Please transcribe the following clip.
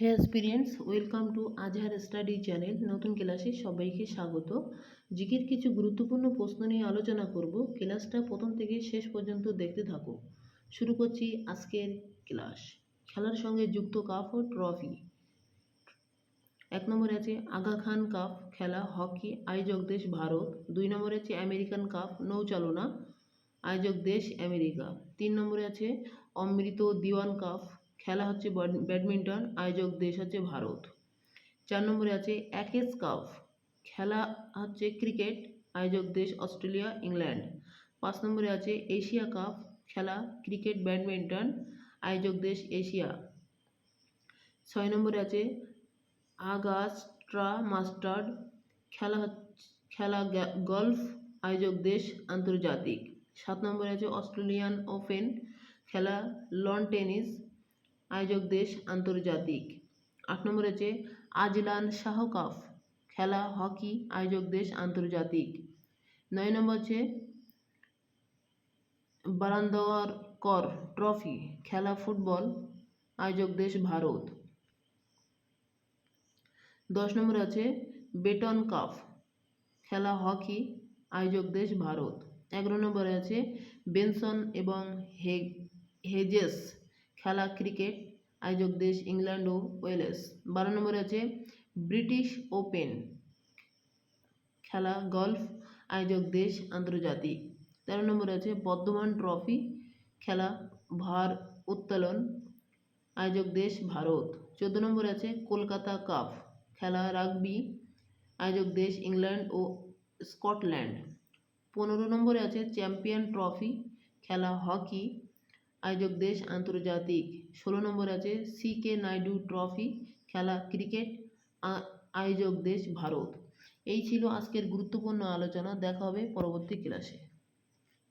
Hey experience welcome to Azhar study channel নতুন ক্লাসে সবাইকে স্বাগত। জিকের কিছু গুরুত্বপূর্ণ প্রশ্ন নিয়ে আলোচনা করব। ক্লাসটা প্রথম থেকে শেষ পর্যন্ত দেখতে থাকো। শুরু করছি আজকের ক্লাস। খেলার সঙ্গে যুক্ত কাপ ও ট্রফি। এক নম্বরে আছে আগা খান কাপ খেলা, হকি, আয়োজক দেশ ভারত। দুই নম্বরে আছে আমেরিকান কাপ নৌচালনা, আয়োজক দেশ আমেরিকা। তিন নম্বরে আছে অমৃত দিওয়ান কাপ খেলা হচ্ছে ব্যাড- ব্যাডমিন্টন, আয়োজক দেশ হচ্ছে ভারত। চার নম্বরে আছে অ্যাকেস কাপ। খেলা হচ্ছে ক্রিকেট, আয়োজক দেশ অস্ট্রেলিয়া, ইংল্যান্ড। পাঁচ নম্বরে আছে এশিয়া কাপ। খেলা ক্রিকেট, ব্যাডমিন্টন, আয়োজক দেশ এশিয়া। ছয় নম্বরে আছে আগাস্ট্রা মাস্টার্ড খেলা হচ্ছে- খেলা গলফ, আয়োজক দেশ আন্তর্জাতিক। সাত নম্বরে আছে অস্ট্রেলিয়ান ওপেন। খেলা লন টেনিস আয়োজক দেশ আন্তর্জাতিক। আট নম্বরে আছে আজলান শাহ কাপ খেলা হকি আয়োজক দেশ আন্তর্জাতিক। নয় নম্বর আছে বারান্দওয়ার কর ট্রফি, খেলা ফুটবল আয়োজক দেশ ভারত। দশ নম্বর আছে বেটন কাপ খেলা হকি আয়োজক দেশ ভারত। এগারো নম্বরে আছে বেনসন এবং হে, হেজেস খেলা ক্রিকেট আয়োজক দেশ ইংল্যান্ড ও ওয়েলস। বারো নম্বরে আছে ব্রিটিশ ওপেন। খেলা গলফ আয়োজক দেশ আন্তর্জাতিক। তেরো নম্বরে আছে বর্ধমান ট্রফি। খেলা ভার উত্তোলন আয়োজক দেশ ভারত। চোদ্দ নম্বরে আছে কলকাতা কাপ। খেলা রাগবি আয়োজক দেশ ইংল্যান্ড ও স্কটল্যান্ড। পনেরো নম্বরে আছে চ্যাম্পিয়ন ট্রফি। খেলা হকি আয়োজক দেশ আন্তর্জাতিক। ষোলো নম্বর আছে সি কে নাইডু ট্রফি খেলা ক্রিকেট আয়োজক দেশ ভারত। এই ছিল আজকের গুরুত্বপূর্ণ আলোচনা। দেখা হবে পরবর্তী ক্লাসে।